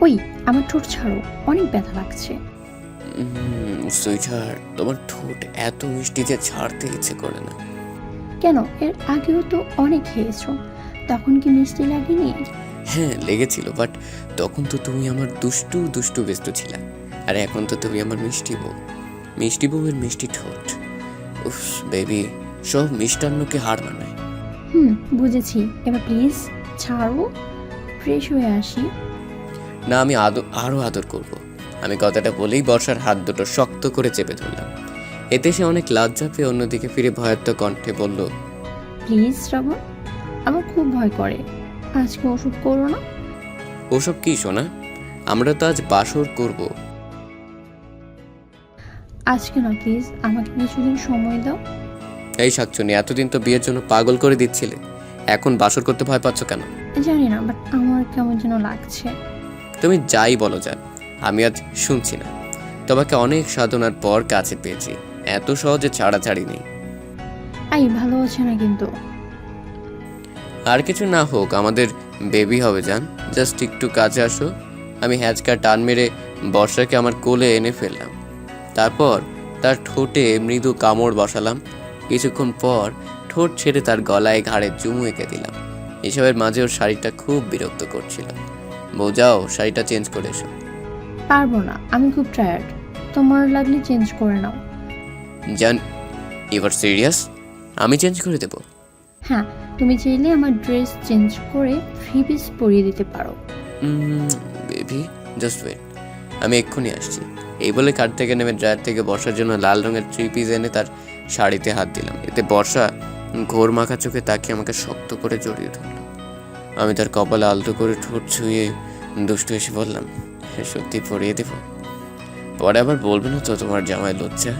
ওই আমার ঠোঁট ছাড়ো অনেক ব্যথা লাগছে। সুইটার তোমার ঠোঁট এত মিষ্টি যে ছাড়তে ইচ্ছে করে না। কেন? এর আগেও তো অনেক খেয়েছো। তখন কি মিষ্টি লাগেনি? হ্যাঁ লেগেছিল বাট তখন তো তুমি আমার দুষ্টু দুষ্টু বেস্তু ছিলা। আর এখন তো তুমি আমার মিষ্টি বউ। মিষ্টি বউয়ের মিষ্টি ঠোঁট। উফ বেবি সব মিষ্টান্নকে হার মানায়। হুম বুঝেছি। এবার প্লিজ ছাড়ো। ফ্রেশ হয়ে আসি। না আমি আদর আরও আদর করব। আমি কথাটা বলেই বর্ষার হাত দুটো শক্ত করে চেপে ধরলাম। এতে সে অনেক লজ্জা পেয়ে অন্যদিকে ফিরে ভয়াত্ম কণ্ঠে বলল প্লিজ শ্রাবণ আমার খুব ভয় করে। আজকে ওষুধ করো না। ওসব কি শোনা আমরা তো আজ বাসর করব। আজকে না প্লিজ আমাকে কিছুদিন সময় দাও। এই শাকচুনি এতদিন তো বিয়ের জন্য পাগল করে দিচ্ছিলে। এখন বাসর করতে ভয় পাচ্ছ কেন? জানি না বাট আমার কেমন যেন লাগছে। তুমি যাই বলো যান আমি আজ শুনছি না। তোমাকে অনেক সাধনার পর কাছে পেয়েছি এত সহজে ছাড়াছাড়ি নেই। এই ভালো আছে না কিন্তু? আর কিছু না হোক আমাদের বেবি হবে যান জাস্ট একটু কাছে আসো। আমি হ্যাচকা টান মেরে বর্ষাকে আমার কোলে এনে ফেললাম। তারপর তার ঠোঁটে মৃদু কামড় বসালাম। কিছুক্ষণ পর ঠোঁট ছেড়ে তার গলায় ঘাড়ে চুমু এঁকে দিলাম। এসবের মাঝে ওর শাড়িটা খুব বিরক্ত করছিল। বউ যাও শাড়িটা চেঞ্জ করে এসো। পারব না আমি খুব টায়ার্ড তোমার লাগলে চেঞ্জ করে নাও। জান এবার সিরিয়াস আমি চেঞ্জ করে দেবো? হ্যাঁ তুমি চাইলে আমার ড্রেস চেঞ্জ করে থ্রি পিস পরিয়ে দিতে পারো। বেবি জাস্ট ওয়েট আমি এক্ষুনি আসছি। এই বলে কার থেকে নেমে ড্রায়ার থেকে বর্ষার জন্য লাল রঙের থ্রি পিস এনে তার শাড়িতে হাত দিলাম। এতে বর্ষা ঘোর মাখা চোখে তাকিয়ে আমাকে শক্ত করে জড়িয়ে ধরল। আমি তার কপালে আলতো করে ঠোঁট ছুঁয়ে দুষ্টু এসে বললাম "এ সত্যি পরিয়ে দেব। পরে আবার বলবে না তো তোমার জামাই লজ্জা?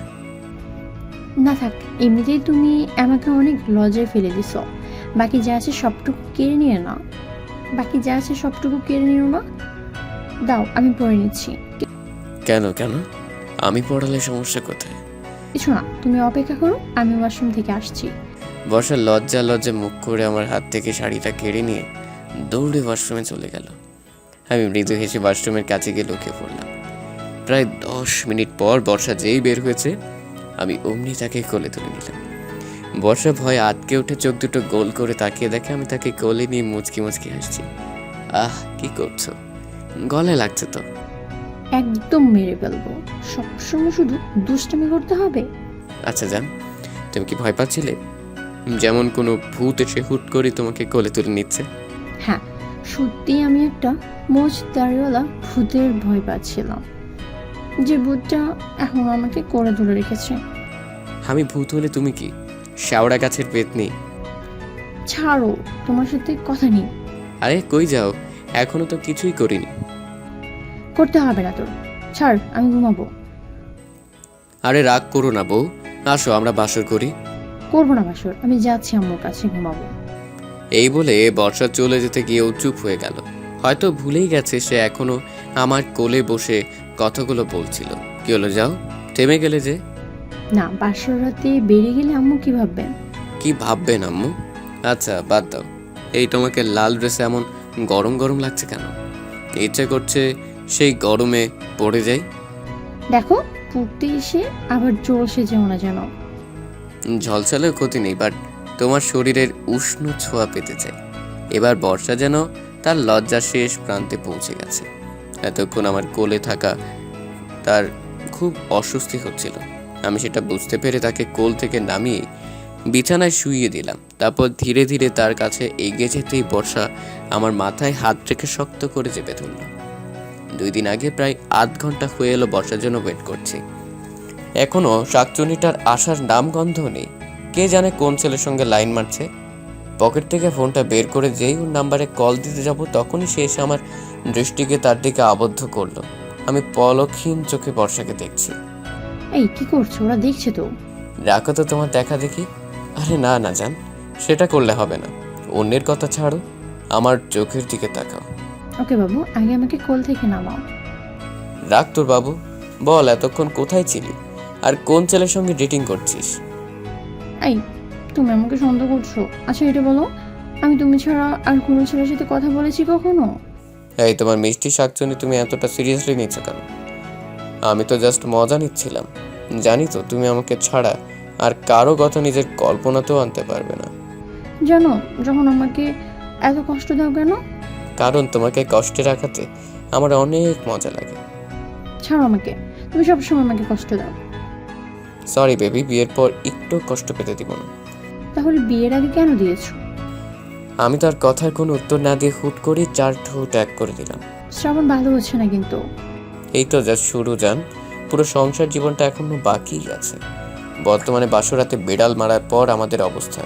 না থাক এমনিতেই তুমি আমাকে অনেক লজ্জায় ফেলে দিছ। বাকি যা আছে সবটুকু কেড়ে নিয়ে না। বাকি যা আছে সবটুকু কেড়ে নিও না। দাও আমি পরে নিচ্ছি। কেন কেন? আমি পড়ালে সমস্যা কোথায়? কিছু না তুমি অপেক্ষা করো আমি ওয়াশরুম থেকে আসছি। বর্ষা লজ্জা লজ্জা মুখ করে আমার হাত থেকে শাড়িটা কেড়ে নিয়ে দৌড়ে ওয়াশরুমে চলে গেল। আমি মৃদু হেসে ওয়াশরুমের কাছে গিয়ে লুকিয়ে পড়লাম। প্রায় দশ মিনিট পর বর্ষা যেই বের হয়েছে আমি অমনি তাকে কোলে তুলে নিলাম। বর্ষা ভয়ে আটকে উঠে চোখ দুটো গোল করে তাকিয়ে দেখে আমি তাকে কোলে নিয়ে মুচকি মুচকি হাসছি। আহ কি করছ? গলায় লাগছে তো। একদম মেরে ফেলব। সবসময় শুধু দুষ্টামি করতে হবে। আচ্ছা যান তুমি কি ভয় পাচ্ছিলে? যেমন কোনো ভূত এসে হুট করে তোমাকে কোলে তুলে নিচ্ছে। হ্যাঁ সত্যি আমি একটা মোচ দাড়িওয়ালা ভূতের ভয় পাচ্ছিলাম। যে ভূতটা এখন আমাকে করে ধরে রেখেছে। আমি ভূত হলে তুমি কি? শ্যাওড়া গাছের পেত নেই। ছাড়ো তোমার সাথে কথা নেই। আরে কই যাও? এখনও তো কিছুই করিনি। করতে হবে না তোর ছাড় আমি ঘুমাবো। আরে রাগ করো না বউ। আসো আমরা বাসর করি। করব না বাসর আমি যাচ্ছি আম্মুর কাছে ঘুমাবো। এই বলে বর্ষা চলে যেতে গিয়েও চুপ হয়ে গেল। হয়তো ভুলেই গেছে সে এখনও আমার কোলে বসে কথাগুলো বলছিল। কি হলো যাও? থেমে গেলে যে। না বাসর রাতে বেরিয়ে গেলে আম্মু কি ভাববেন? কি ভাববেন আম্মু? আচ্ছা বাদ দাও। এই তোমাকে লাল ড্রেসে এমন গরম গরম লাগছে কেন? ইচ্ছে করছে সেই গরমে পড়ে যাই। দেখো পড়তে এসে আবার জোর সে যেও না যেন। ঝলসালেও ক্ষতি নেই বাট তোমার শরীরের উষ্ণ ছোঁয়া পেতে চাই। এবার বর্ষা যেন তার লজ্জা শেষ প্রান্তে পৌঁছে গেছে। এতক্ষণ আমার কোলে থাকা তার খুব অস্বস্তি হচ্ছিল। আমি সেটা বুঝতে পেরে তাকে কোল থেকে নামিয়ে বিছানায় শুইয়ে দিলাম। তারপর ধীরে ধীরে তার কাছে এগিয়ে যেতেই বর্ষা আমার মাথায় হাত রেখে শক্ত করে চেপে ধরল। দুই দিন আগে প্রায় আধ ঘণ্টা হয়ে এলো বর্ষার জন্য ওয়েট করছি। এখনও শাকচুনিটার আসার নাম গন্ধ নেই। কে জানে কোন ছেলের সঙ্গে লাইন মারছে। পকেট থেকে ফোনটা বের করে যেই ওর নাম্বারে কল দিতে যাব তখনই সে এসে আমার দৃষ্টিকে তার দিকে আবদ্ধ করল। আমি পলক্ষীন চোখে বর্ষাকে দেখছি। এই কি করছ? ওরা দেখছে তো। রাখো তো তোমার দেখা দেখি। আরে না না জান সেটা করলে হবে না। অন্যের কথা ছাড়ো আমার চোখের দিকে তাকাও। ওকে বাবু আগে আমাকে কোল থেকে নামাও। রাখ তোর বাবু বল এতক্ষণ কোথায় ছিলি? আর কোন ছেলের সঙ্গে ডেটিং করছিস? এই তুমি আমাকে সন্দেহ করছ। আচ্ছা এটা বলো আমি তুমি ছাড়া আর কোনো ছেলের সাথে কথা বলেছি কখনো? এই তোমার মিষ্টি শাকচুনি তুমি এতটা সিরিয়াসলি নিচ্ছ কেন? আমি তো জাস্ট মজা নিচ্ছিলাম। জানি তো তুমি আমাকে ছাড়া আর কারও কথা নিজের কল্পনাতেও আনতে পারবে না। জানো যখন আমাকে এত কষ্ট দাও কেন? কারণ তোমাকে কষ্টে রাখাতে আমার অনেক মজা লাগে। ছাড়ো আমাকে তুমি সবসময় আমাকে কষ্ট দাও। সরি বেবি বিয়ের পর একটু কষ্ট পেতে দিব না। তাহলে বিয়ের আগে কেন দিয়েছ? আমি তার কথার কোনো উত্তর না দিয়ে হুট করে চার ঠো ত্যাগ করে দিলাম। শ্রাবণ ভালো হচ্ছে না কিন্তু। এই তো জাস্ট শুরু যান পুরো সংসার জীবনটা এখনও বাকি আছে। বর্তমানে বাসরাতে বেড়াল মারার পর আমাদের অবস্থা।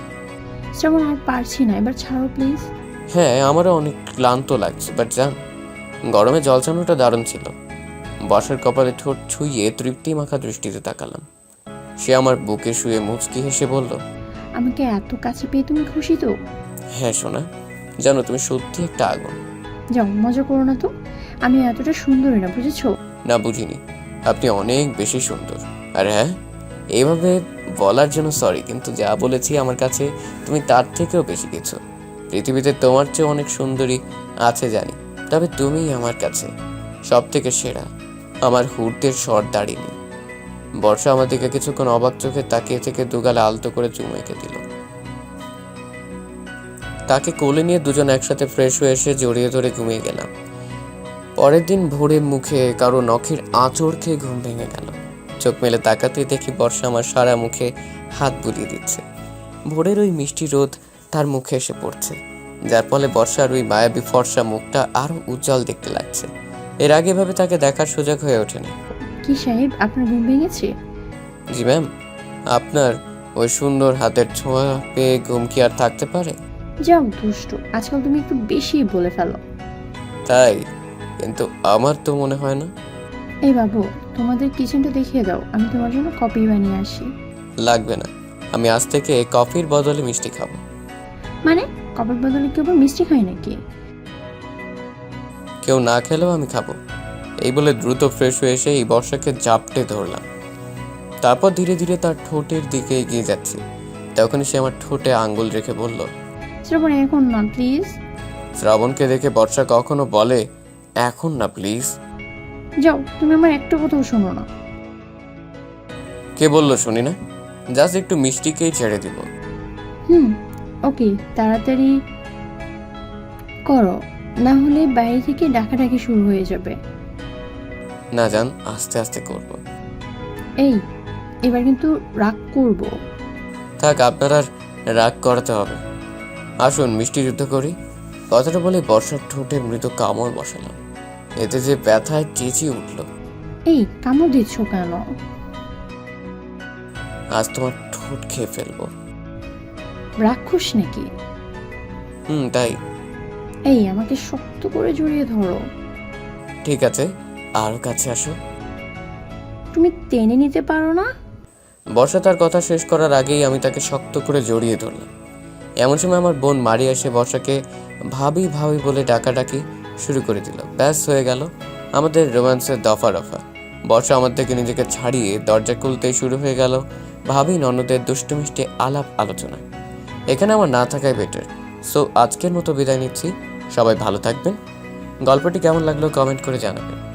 শ্রাবণ আর পারছি না। এবার ছাড়ো প্লিজ হ্যাঁ আমারও অনেক ক্লান্ত লাগছে বাট জান গরমে জলচানোটা দারুণ ছিল। বর্ষার কপালে ঠোঁট ছুঁয়ে তৃপ্তি মাখা দৃষ্টিতে তাকালাম। সে আমার বুকে শুয়ে মুচকি হেসে বলল আমাকে এত কাছে পেয়ে তুমি খুশি তো? হ্যাঁ সোনা জানো তুমি সত্যি একটা আগুন। যাও মজা করো না তো। আমি এতটা সুন্দরী না বুঝেছ? না বুঝিনি। আপনি অনেক বেশি সুন্দর। আর হ্যাঁ এইভাবে বলার জন্য সরি কিন্তু যা বলেছি আমার কাছে তুমি তার থেকেও বেশি কিছু। পৃথিবীতে তোমার চেয়ে অনেক সুন্দরী আছে জানি তবে তুমিই আমার কাছে সব থেকে সেরা। আমার স্বর দাঁড়িয়ে বর্ষা আমার দিকে কিছুক্ষণ অবাক চোখে তাকিয়ে থেকে দুগালে আলতো করে চুমু এঁকে দিল। তাকে কোলে নিয়ে দুজন একসাথে ফ্রেশ হয়ে এসে জড়িয়ে ধরে ঘুমিয়ে গেলাম। পরের দিন ভোরে মুখে কারও নখের আঁচড় খেয়ে ঘুম ভেঙে গেল। চোখ মেলে তাকাতেই দেখি বর্ষা আমার সারা মুখে হাত বুলিয়ে দিচ্ছে। ভোরের ওই মিষ্টি রোদ তার মুখে এসে পড়ছে, যার ফলে বর্ষার ওই মায়াবী ফর্সা মুখটা আরও উজ্জ্বল দেখতে লাগছে। এর আগে ভাবে তাকে দেখার সুযোগ হয়ে ওঠেনি। কি সাহেব আপনার ঘুম ভেঙেছে? জি ম্যাম আপনার ওই সুন্দর হাতের ছোঁয়া পেয়ে ঘুম কি আর থাকতে পারে? যাও দুষ্ট আজকাল তুমি একটু বেশি বলে ফেলো। তাই? কিন্তু আমার তো মনে হয় না। এই বাবু তোমাদের কিচেনটা দেখিয়ে দাও আমি তোমার জন্য কফি বানিয়ে আসি। লাগবে না আমি আজ থেকে কফির বদলে মিষ্টি খাব। মানে কফির বদলে কেউ মিষ্টি খায় নাকি? কেউ না খেলেও আমি খাব। এই বলে দ্রুত ফ্রেশ হয়ে এসে এই বর্ষাকে জাপটে ধরলাম। তারপর ধীরে ধীরে তার ঠোঁটের দিকে এগিয়ে যাচ্ছি। তখনই সে আমার ঠোঁটে আঙ্গুল রেখে বলল শ্রাবণ এখন না প্লিজ শ্রাবণকে দেখে বর্ষা কখনো বলে এখন না প্লিজ যাও তুমি আমার একটা কথাও শোনো না। কে বলল শুনি না? জাস্ট একটু মিষ্টিকেই ছেড়ে দিব। হুম ওকে তাড়াতাড়ি করো। না হলে বাইরে থেকে ডাকাডাকি শুরু হয়ে যাবে। না যান আস্তে আস্তে করব। এই এবার কিন্তু রাগ করব। থাক আপনার আর রাগ করাতে হবে। আসুন মিষ্টি যুদ্ধ করি। কথাটা বলে বর্ষার ঠোঁটে মৃত কামড় বসালাম। এতে যে ব্যথায় চেঁচিয়ে উঠল। এই কামড় দিচ্ছ কেন? আজ তোমার ঠোঁট খেয়ে ফেলব। রাক্ষস নাকি? হুম তাই। এই আমাকে শক্ত করে জড়িয়ে ধরো। ঠিক আছে। আরও কাছে আসো। তুমি টেনে নিতে পারো না? বর্ষা তার কথা শেষ করার আগেই আমি তাকে শক্ত করে জড়িয়ে ধরলাম। এমন সময় আমার বোন মারি এসে বর্ষাকে ভাবি ভাবি বলে ডাকাডাকি শুরু করে দিল। ব্যাস হয়ে গেল। আমাদের রোম্যান্সের দফা রফা। বর্ষা আমার থেকে নিজেকে ছাড়িয়ে দরজা খুলতেই শুরু হয়ে গেল ভাবি ননদের দুষ্টু মিষ্টি আলাপ আলোচনা। এখানে আমার না থাকাই বেটার সো আজকের মতো বিদায় নিচ্ছি। সবাই ভালো থাকবেন। গল্পটি কেমন লাগল কমেন্ট করে জানাবেন।